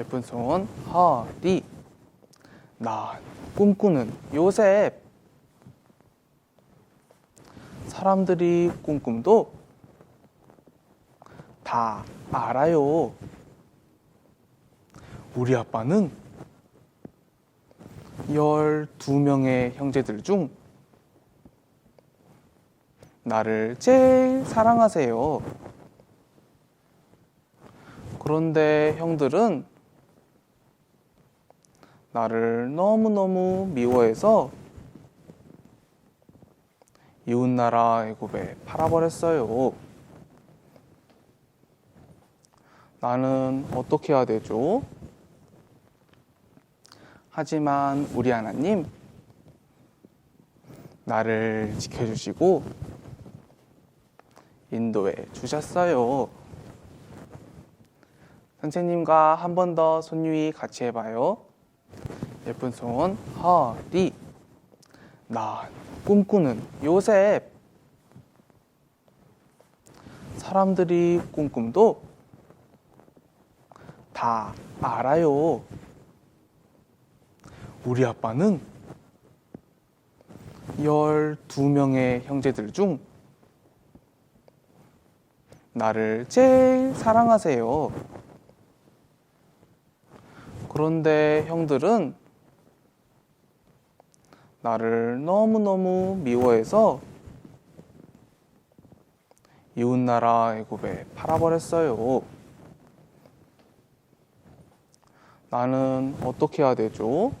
예쁜 손 허리 나 꿈꾸는 요셉 사람들이 꿈꿈도 다 알아요. 우리 아빠는 12명의 형제들 중 나를 제일 사랑하세요. 그런데 형들은 나를 너무너무 미워해서 이웃나라 애굽에 팔아버렸어요. 나는 어떻게 해야 되죠? 하지만 우리 하나님, 나를 지켜주시고 인도해 주셨어요. 선생님과 한 번 더 손유희 같이 해봐요. 예쁜 손, 허리. 나 꿈꾸는 요셉. 사람들이 꿈 꿈도 다 알아요. 우리 아빠는 12명의 형제들 중 나를 제일 사랑하세요. 그런데 형들은 나를 너무너무 미워해서 이웃나라 애굽에 팔아버렸어요. 나는 어떻게 해야 되죠?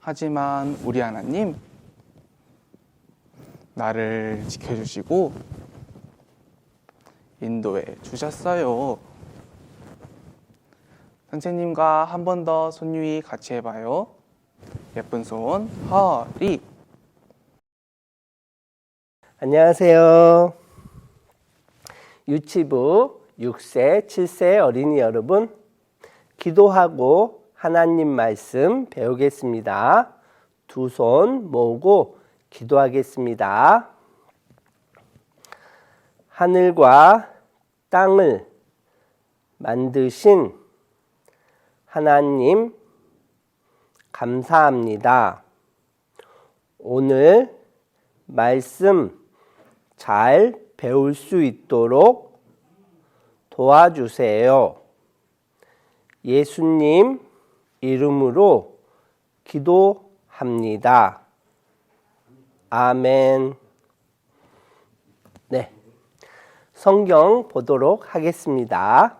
하지만 우리 하나님, 나를 지켜주시고 인도해 주셨어요. 선생님과 한 번 더 손유희 같이 해봐요. 예쁜 손, 허리. 안녕하세요. 유치부 6세, 7세 어린이 여러분, 기도하고 하나님 말씀 배우겠습니다. 두 손 모으고 기도하겠습니다. 하늘과 땅을 만드신 하나님, 감사합니다. 오늘 말씀 잘 배울 수 있도록 도와주세요. 예수님 이름으로 기도합니다. 아멘. 네. 성경 보도록 하겠습니다.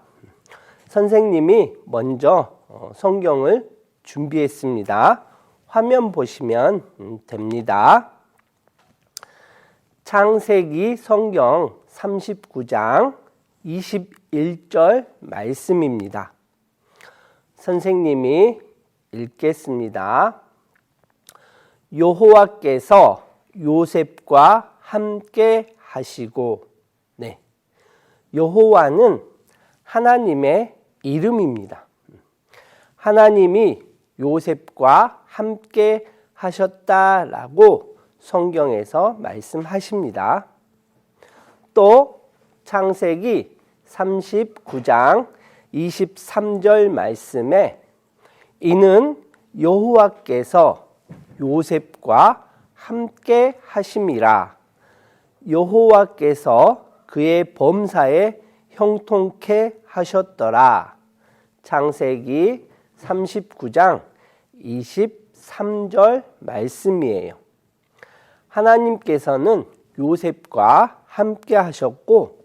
선생님이 먼저 어, 성경을 준비했습니다. 화면 보시면 음, 됩니다. 창세기 성경 39장 21절 말씀입니다. 선생님이 읽겠습니다. 여호와께서 요셉과 함께 하시고 네. 여호와는 하나님의 이름입니다. 하나님이 요셉과 함께 하셨다라고 성경에서 말씀하십니다. 또 창세기 39장 23절 말씀에 이는 여호와께서 요셉과 함께 하심이라 여호와께서 그의 범사에 형통케 하셨더라. 창세기 39장 23절 말씀이에요. 하나님께서는 요셉과 함께 하셨고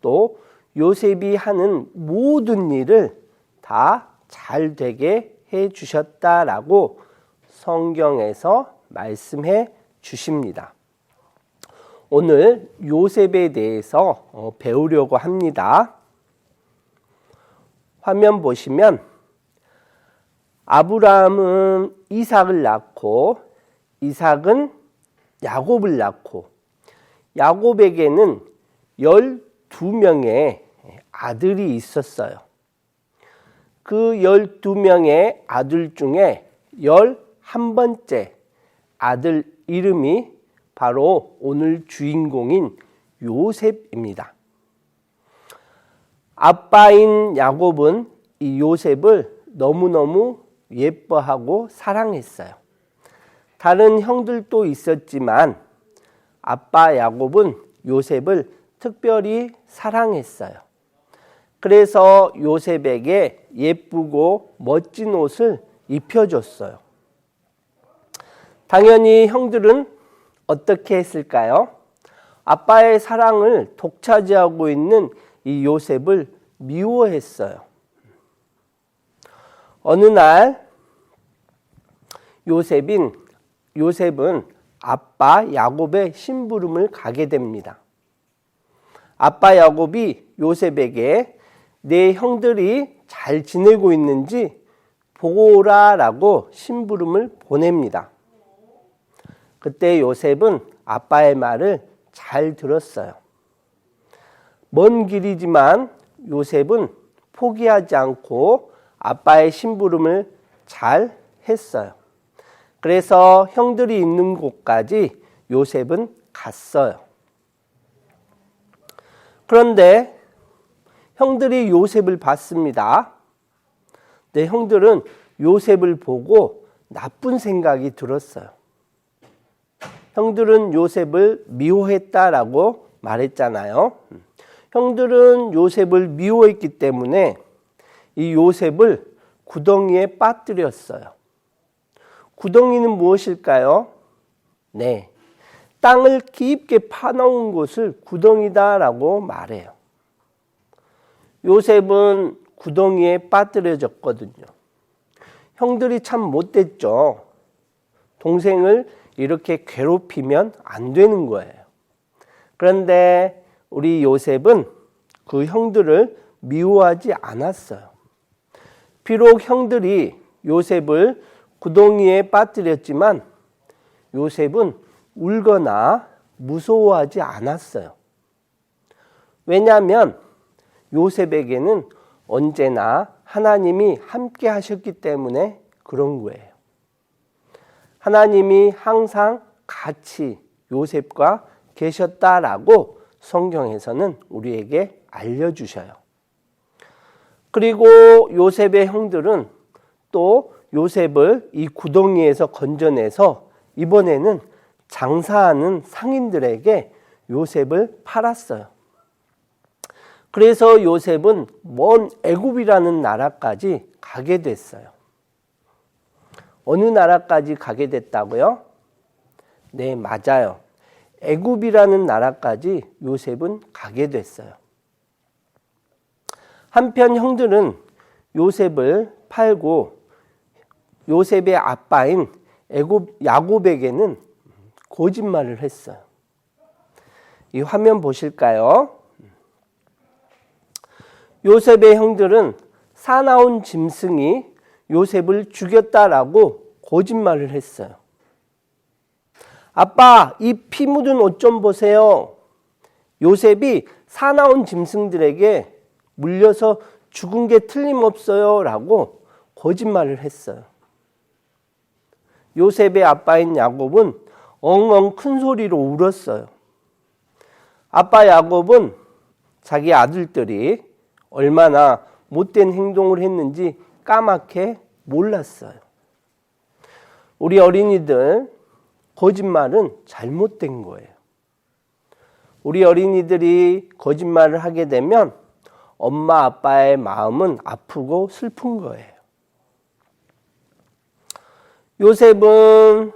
또 요셉이 하는 모든 일을 다 잘 되게 해 주셨다라고 성경에서 말씀해 주십니다. 오늘 요셉에 대해서 어, 배우려고 합니다. 화면 보시면 아브라함은 이삭을 낳고 이삭은 야곱을 낳고 야곱에게는 12명의 아들이 있었어요. 그 12명의 아들 중에 11번째 아들 이름이 바로 오늘 주인공인 요셉입니다. 아빠인 야곱은 이 요셉을 너무너무 예뻐하고 사랑했어요. 다른 형들도 있었지만 아빠 야곱은 요셉을 특별히 사랑했어요. 그래서 요셉에게 예쁘고 멋진 옷을 입혀줬어요. 당연히 형들은 어떻게 했을까요? 아빠의 사랑을 독차지하고 있는 이 요셉을 미워했어요. 어느 날 요셉인 요셉은 아빠 야곱의 심부름을 가게 됩니다. 아빠 야곱이 요셉에게 내 형들이 잘 지내고 있는지 보고 오라라고 심부름을 보냅니다. 그때 요셉은 아빠의 말을 잘 들었어요. 먼 길이지만 요셉은 포기하지 않고 아빠의 심부름을 잘 했어요. 그래서 형들이 있는 곳까지 요셉은 갔어요. 그런데 형들이 요셉을 봤습니다. 내 형들은 요셉을 보고 나쁜 생각이 들었어요. 형들은 요셉을 미워했다라고 말했잖아요. 형들은 요셉을 미워했기 때문에 이 요셉을 구덩이에 빠뜨렸어요. 구덩이는 무엇일까요? 네. 땅을 깊게 파놓은 곳을 구덩이다라고 말해요. 요셉은 구덩이에 빠뜨려졌거든요. 형들이 참 못됐죠. 동생을 이렇게 괴롭히면 안 되는 거예요. 그런데 우리 요셉은 그 형들을 미워하지 않았어요. 비록 형들이 요셉을 구덩이에 빠뜨렸지만 요셉은 울거나 무서워하지 않았어요. 왜냐하면 요셉에게는 언제나 하나님이 함께 하셨기 때문에 그런 거예요. 하나님이 항상 같이 요셉과 계셨다라고 성경에서는 우리에게 알려주셔요. 그리고 요셉의 형들은 또 요셉을 이 구덩이에서 건져내서 이번에는 장사하는 상인들에게 요셉을 팔았어요. 그래서 요셉은 먼 애굽이라는 나라까지 가게 됐어요. 어느 나라까지 가게 됐다고요? 네, 맞아요. 애굽이라는 나라까지 요셉은 가게 됐어요. 한편 형들은 요셉을 팔고 요셉의 아빠인 야곱에게는 거짓말을 했어요. 이 화면 보실까요? 요셉의 형들은 사나운 짐승이 요셉을 죽였다라고 거짓말을 했어요. 아빠, 이 피 묻은 옷 좀 보세요. 요셉이 사나운 짐승들에게 물려서 죽은 게 틀림없어요. 라고 거짓말을 했어요. 요셉의 아빠인 야곱은 엉엉 큰 소리로 울었어요. 아빠 야곱은 자기 아들들이 얼마나 못된 행동을 했는지 까맣게 몰랐어요. 우리 어린이들 거짓말은 잘못된 거예요. 우리 어린이들이 거짓말을 하게 되면 엄마 아빠의 마음은 아프고 슬픈 거예요. 요셉은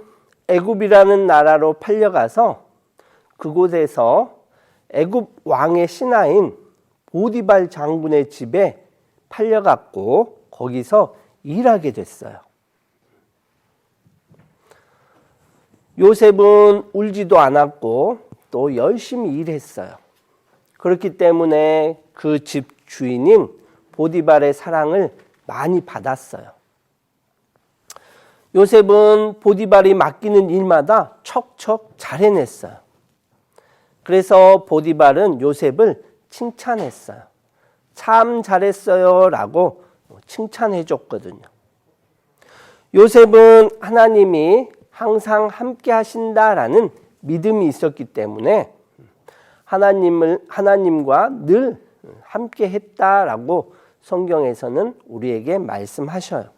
애굽이라는 나라로 팔려가서 그곳에서 애굽 왕의 신하인 보디발 장군의 집에 팔려갔고 거기서 일하게 됐어요. 요셉은 울지도 않았고 또 열심히 일했어요. 그렇기 때문에 그 집 주인인 보디발의 사랑을 많이 받았어요. 요셉은 보디발이 맡기는 일마다 척척 잘 해냈어요. 그래서 보디발은 요셉을 칭찬했어요. 참 잘했어요. 라고 칭찬해 줬거든요. 요셉은 하나님이 항상 함께 하신다라는 믿음이 있었기 때문에 하나님을, 하나님과 늘 함께 했다라고 성경에서는 우리에게 말씀하셔요.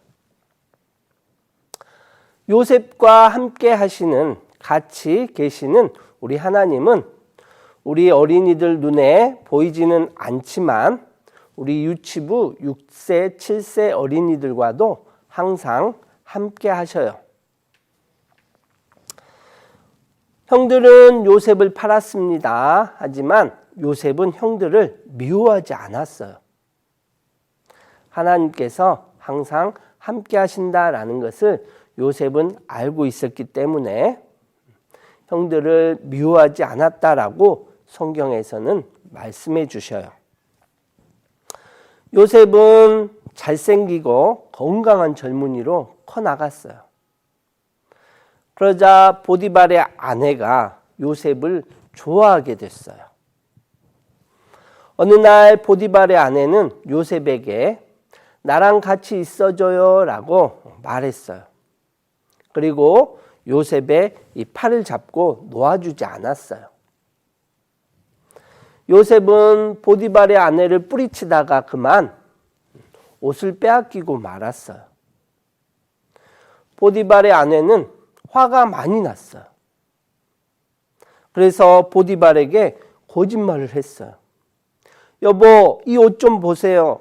요셉과 함께 하시는 같이 계시는 우리 하나님은 우리 어린이들 눈에 보이지는 않지만 우리 유치부 6세, 7세 어린이들과도 항상 함께 하셔요. 형들은 요셉을 팔았습니다. 하지만 요셉은 형들을 미워하지 않았어요. 하나님께서 항상 함께 하신다라는 것을 요셉은 알고 있었기 때문에 형들을 미워하지 않았다라고 성경에서는 말씀해 주셔요. 요셉은 잘생기고 건강한 젊은이로 커 나갔어요. 그러자 보디발의 아내가 요셉을 좋아하게 됐어요. 어느 날 보디발의 아내는 요셉에게 나랑 같이 있어줘요 라고 말했어요. 그리고 요셉의 이 팔을 잡고 놓아주지 않았어요. 요셉은 보디발의 아내를 뿌리치다가 그만 옷을 빼앗기고 말았어요. 보디발의 아내는 화가 많이 났어요. 그래서 보디발에게 거짓말을 했어요. 여보, 이 옷 좀 보세요.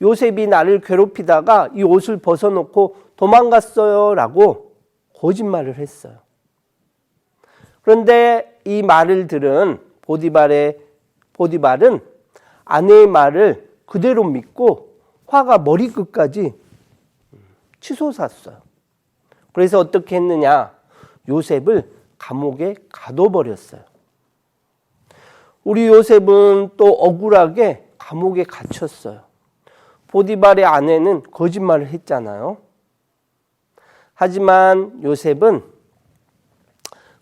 요셉이 나를 괴롭히다가 이 옷을 벗어놓고 도망갔어요. 라고 거짓말을 했어요. 그런데 이 말을 들은 보디발의, 보디발은 아내의 말을 그대로 믿고 화가 머리끝까지 치솟았어요. 그래서 어떻게 했느냐? 요셉을 감옥에 가둬버렸어요. 우리 요셉은 또 억울하게 감옥에 갇혔어요. 보디발의 아내는 거짓말을 했잖아요. 하지만 요셉은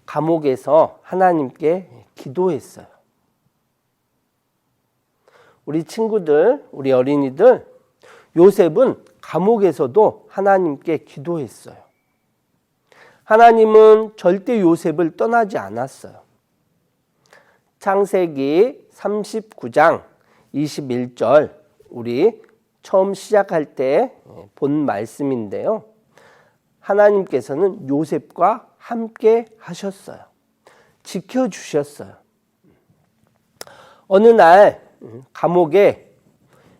감옥에서 하나님께 기도했어요. 우리 친구들, 우리 어린이들, 요셉은 감옥에서도 하나님께 기도했어요. 하나님은 절대 요셉을 떠나지 않았어요. 창세기 39장 21절 우리 처음 시작할 때 본 말씀인데요. 하나님께서는 요셉과 함께 하셨어요. 지켜 주셨어요. 어느 날 감옥에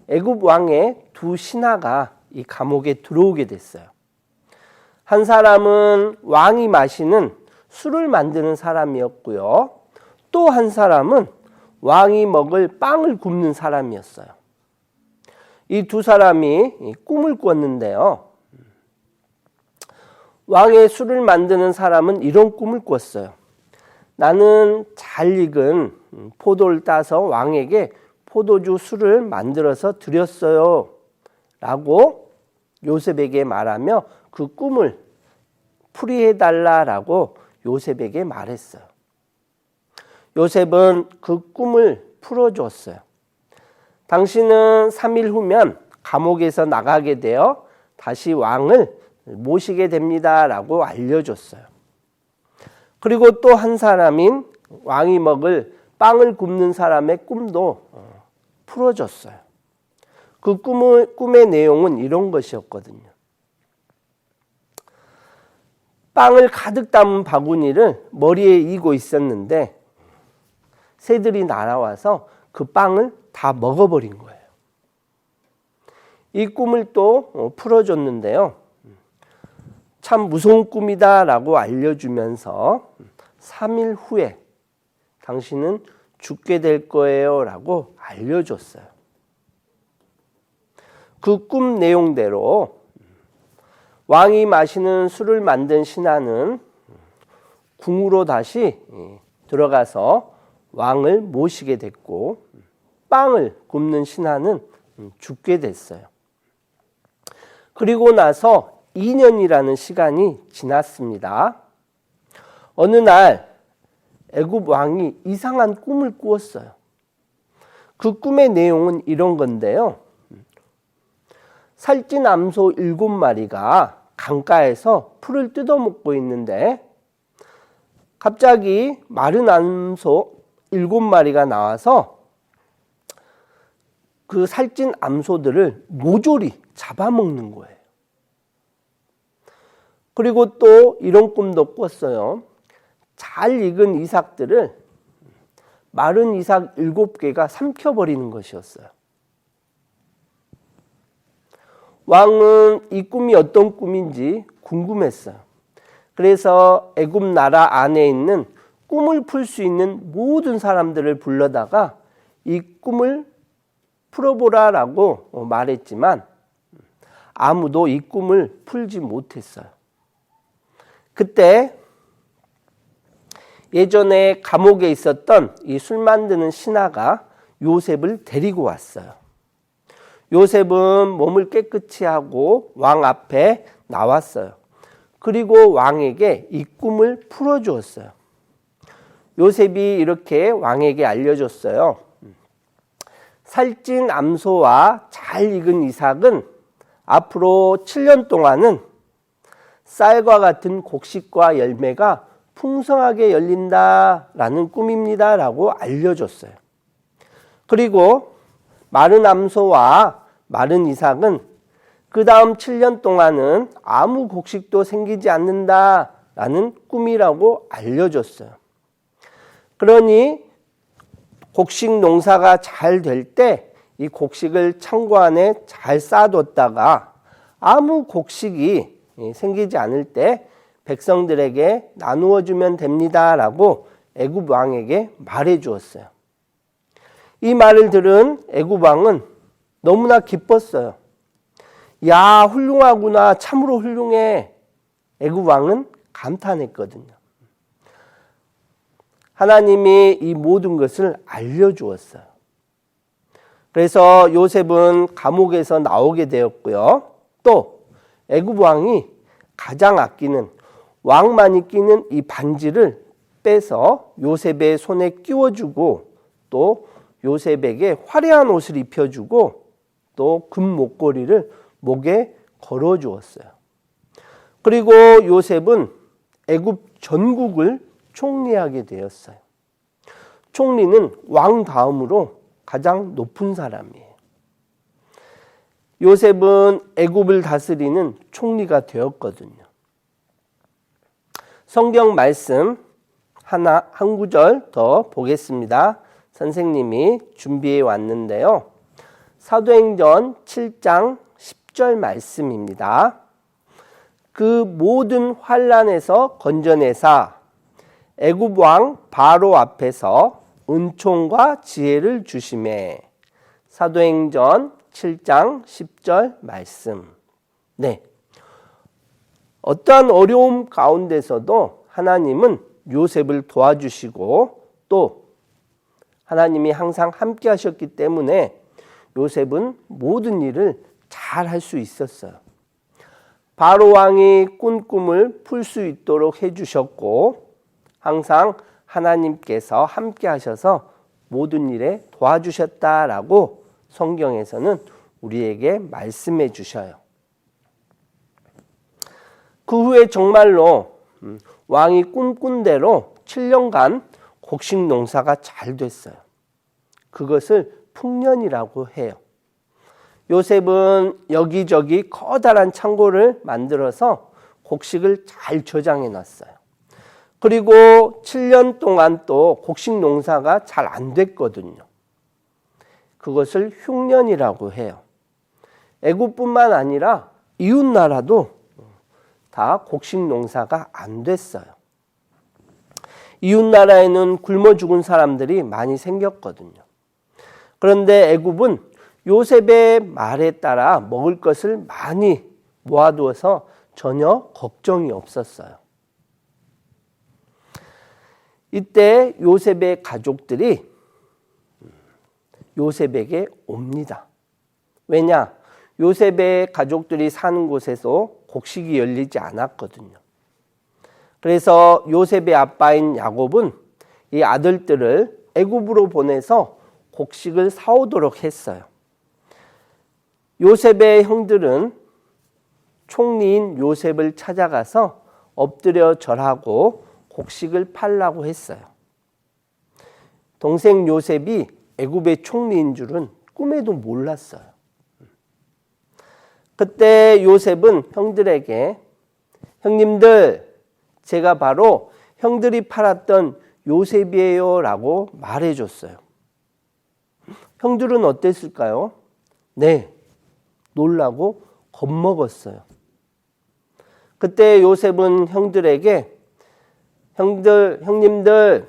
애굽 왕의 두 신하가 이 감옥에 들어오게 됐어요. 한 사람은 왕이 마시는 술을 만드는 사람이었고요. 또 한 사람은 왕이 먹을 빵을 굽는 사람이었어요. 이 두 사람이 꿈을 꿨는데요. 왕의 술을 만드는 사람은 이런 꿈을 꿨어요. 나는 잘 익은 포도를 따서 왕에게 포도주 술을 만들어서 드렸어요. 라고 요셉에게 말하며 그 꿈을 풀이해 달라라고 요셉에게 말했어요. 요셉은 그 꿈을 풀어줬어요. 당신은 3일 후면 감옥에서 나가게 되어 다시 왕을 모시게 됩니다라고 알려줬어요. 그리고 또 한 사람인 왕이 먹을 빵을 굽는 사람의 꿈도 풀어줬어요. 그 꿈의, 꿈의 내용은 이런 것이었거든요. 빵을 가득 담은 바구니를 머리에 이고 있었는데 새들이 날아와서 그 빵을 다 먹어버린 거예요. 이 꿈을 또 풀어줬는데요. 참 무서운 꿈이다 라고 알려주면서 3일 후에 당신은 죽게 될 거예요 라고 알려줬어요. 그 꿈 내용대로 왕이 마시는 술을 만든 신하는 궁으로 다시 들어가서 왕을 모시게 됐고 빵을 굽는 신하는 죽게 됐어요. 그리고 나서 2년이라는 시간이 지났습니다. 어느 날 애굽 왕이 이상한 꿈을 꾸었어요. 그 꿈의 내용은 이런 건데요. 살찐 암소 일곱 마리가 강가에서 풀을 뜯어먹고 있는데 갑자기 마른 암소 일곱 마리가 나와서 그 살찐 암소들을 모조리 잡아먹는 거예요. 그리고 또 이런 꿈도 꿨어요. 잘 익은 이삭들을 마른 이삭 일곱 개가 삼켜버리는 것이었어요. 왕은 이 꿈이 어떤 꿈인지 궁금했어요. 그래서 애굽 나라 안에 있는 꿈을 풀 수 있는 모든 사람들을 불러다가 이 꿈을 풀어보라라고 말했지만 아무도 이 꿈을 풀지 못했어요. 그때 예전에 감옥에 있었던 이 술 만드는 신하가 요셉을 데리고 왔어요. 요셉은 몸을 깨끗이 하고 왕 앞에 나왔어요. 그리고 왕에게 이 꿈을 풀어주었어요. 요셉이 이렇게 왕에게 알려줬어요. 살찐 암소와 잘 익은 이삭은 앞으로 7년 동안은 쌀과 같은 곡식과 열매가 풍성하게 열린다라는 꿈입니다라고 알려줬어요. 그리고 마른 암소와 마른 이삭은 그 다음 7년 동안은 아무 곡식도 생기지 않는다 라는 꿈이라고 알려줬어요. 그러니 곡식 농사가 잘 될 때 이 곡식을 창고 안에 잘 쌓아뒀다가 아무 곡식이 생기지 않을 때 백성들에게 나누어 주면 됩니다라고 애굽 왕에게 말해 주었어요. 이 말을 들은 애굽 왕은 너무나 기뻤어요. 야, 훌륭하구나. 참으로 훌륭해. 애굽 왕은 감탄했거든요. 하나님이 이 모든 것을 알려 주었어요. 그래서 요셉은 감옥에서 나오게 되었고요. 또 애굽 왕이 가장 아끼는 왕만이 끼는 이 반지를 빼서 요셉의 손에 끼워주고 또 요셉에게 화려한 옷을 입혀주고 또 금 목걸이를 목에 걸어 주었어요. 그리고 요셉은 애굽 전국을 총리하게 되었어요. 총리는 왕 다음으로 가장 높은 사람이에요. 요셉은 애굽을 다스리는 총리가 되었거든요. 성경 말씀 하나 한 구절 더 보겠습니다. 선생님이 준비해 왔는데요. 사도행전 7장 10절 말씀입니다. 그 모든 환란에서 건져내사 애굽 왕 바로 앞에서 은총과 지혜를 주심에 사도행전 7장 10절 말씀. 네. 어떠한 어려움 가운데서도 하나님은 요셉을 도와주시고 또 하나님이 항상 함께 하셨기 때문에 요셉은 모든 일을 잘 할 수 있었어요. 바로 왕이 꾼 꿈을 풀 수 있도록 해 주셨고 항상 하나님께서 함께 하셔서 모든 일에 도와주셨다라고 성경에서는 우리에게 말씀해 주셔요. 그 후에 정말로 음, 왕이 꿈꾼 대로 7년간 곡식 농사가 잘 됐어요. 그것을 풍년이라고 해요. 요셉은 여기저기 커다란 창고를 만들어서 곡식을 잘 저장해 놨어요. 그리고 7년 동안 또 곡식 농사가 잘 안 됐거든요. 그것을 흉년이라고 해요. 애굽뿐만 아니라 이웃 나라도 다 곡식 농사가 안 됐어요. 이웃 나라에는 굶어 죽은 사람들이 많이 생겼거든요. 그런데 애굽은 요셉의 말에 따라 먹을 것을 많이 모아두어서 전혀 걱정이 없었어요. 이때 요셉의 가족들이 요셉에게 옵니다. 왜냐? 요셉의 가족들이 사는 곳에서 곡식이 열리지 않았거든요. 그래서 요셉의 아빠인 야곱은 이 아들들을 애굽으로 보내서 곡식을 사오도록 했어요. 요셉의 형들은 총리인 요셉을 찾아가서 엎드려 절하고 곡식을 팔라고 했어요. 동생 요셉이 애굽의 총리인 줄은 꿈에도 몰랐어요. 그때 요셉은 형들에게 형님들 제가 바로 형들이 팔았던 요셉이에요 라고 말해줬어요. 형들은 어땠을까요? 네, 놀라고 겁먹었어요. 그때 요셉은 형들에게 형들 형님들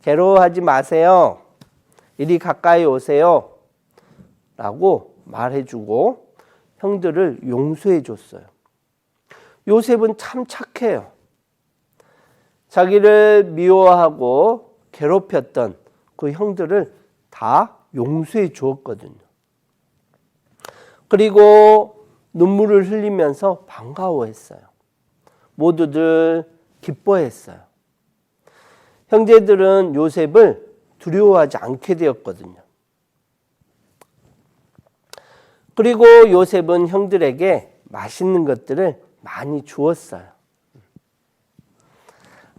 괴로워하지 마세요. 이리 가까이 오세요. 라고 말해주고 형들을 용서해 줬어요. 요셉은 참 착해요. 자기를 미워하고 괴롭혔던 그 형들을 다 용서해 주었거든요. 그리고 눈물을 흘리면서 반가워했어요. 모두들 기뻐했어요. 형제들은 요셉을 두려워하지 않게 되었거든요. 그리고 요셉은 형들에게 맛있는 것들을 많이 주었어요.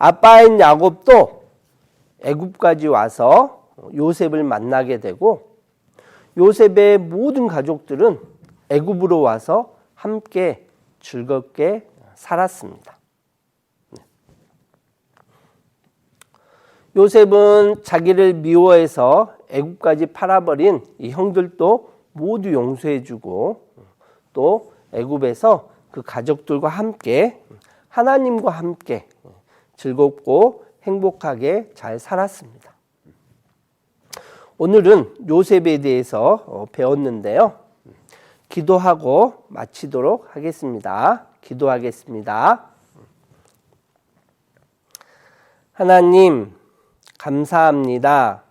아빠인 야곱도 애굽까지 와서 요셉을 만나게 되고 요셉의 모든 가족들은 애굽으로 와서 함께 즐겁게 살았습니다. 요셉은 자기를 미워해서 애굽까지 팔아버린 이 형들도 모두 용서해주고 또 애굽에서 그 가족들과 함께 하나님과 함께 즐겁고 행복하게 잘 살았습니다. 오늘은 요셉에 대해서 어, 배웠는데요. 기도하고 마치도록 하겠습니다. 기도하겠습니다. 하나님, 감사합니다.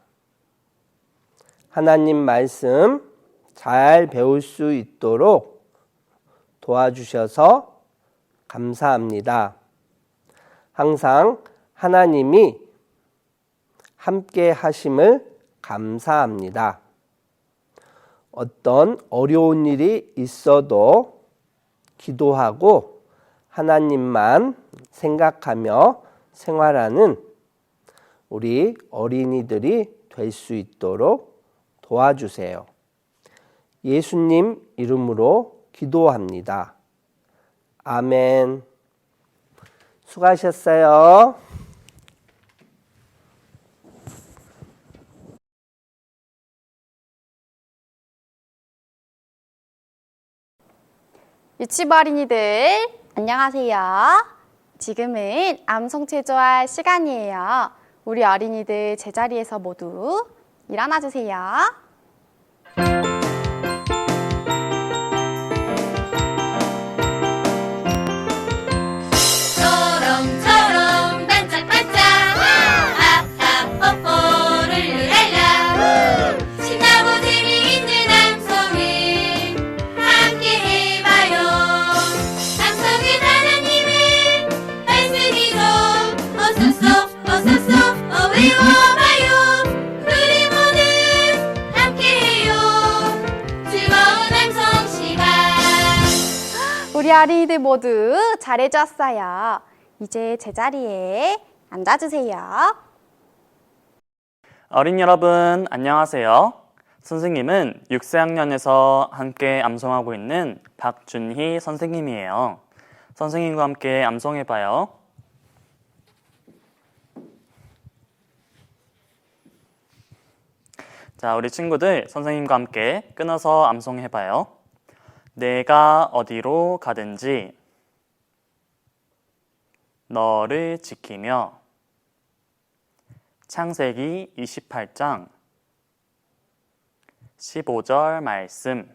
하나님 말씀 잘 배울 수 있도록 도와주셔서 감사합니다. 항상 하나님이 함께 하심을 감사합니다. 어떤 어려운 일이 있어도 기도하고 하나님만 생각하며 생활하는 우리 어린이들이 될 수 있도록 도와주세요. 예수님 이름으로 기도합니다. 아멘. 수고하셨어요. 유치부 어린이들 안녕하세요. 지금은 암송 체조할 시간이에요. 우리 어린이들 제자리에서 모두 일어나 주세요. 어린이들 모두 잘해줬어요. 이제 제자리에 앉아주세요. 어린 여러분, 안녕하세요. 선생님은 6세학년에서 함께 암송하고 있는 박준희 선생님이에요. 선생님과 함께 암송해봐요. 자, 우리 친구들 선생님과 함께 끊어서 암송해봐요. 내가 어디로 가든지 너를 지키며 창세기 28장 15절 말씀.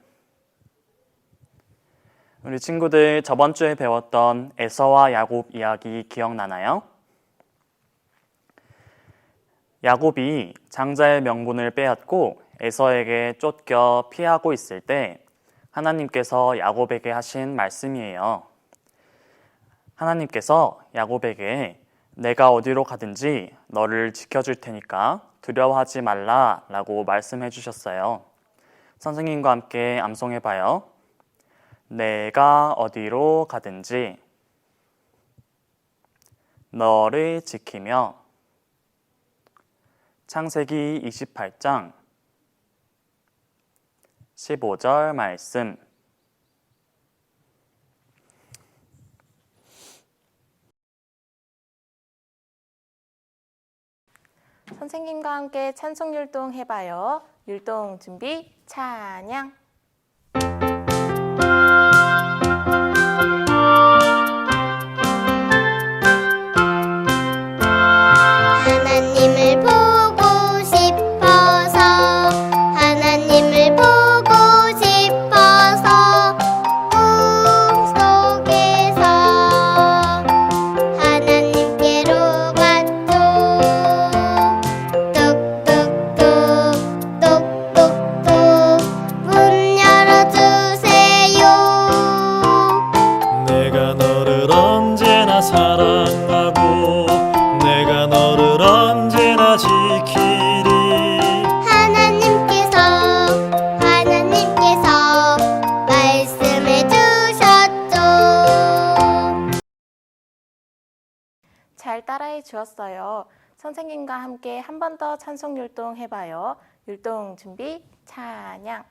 우리 친구들 저번 주에 배웠던 에서와 야곱 이야기 기억나나요? 야곱이 장자의 명분을 빼앗고 에서에게 쫓겨 피하고 있을 때 하나님께서 야곱에게 하신 말씀이에요. 하나님께서 야곱에게 내가 어디로 가든지 너를 지켜줄 테니까 두려워하지 말라 라고 말씀해 주셨어요. 선생님과 함께 암송해 봐요. 내가 어디로 가든지 너를 지키며 창세기 28장 15절 말씀. 선생님과 함께 찬송 율동 해봐요. 율동 준비, 찬양. 여러분과 함께 한 번 더 찬송 율동 해봐요. 율동 준비, 찬양.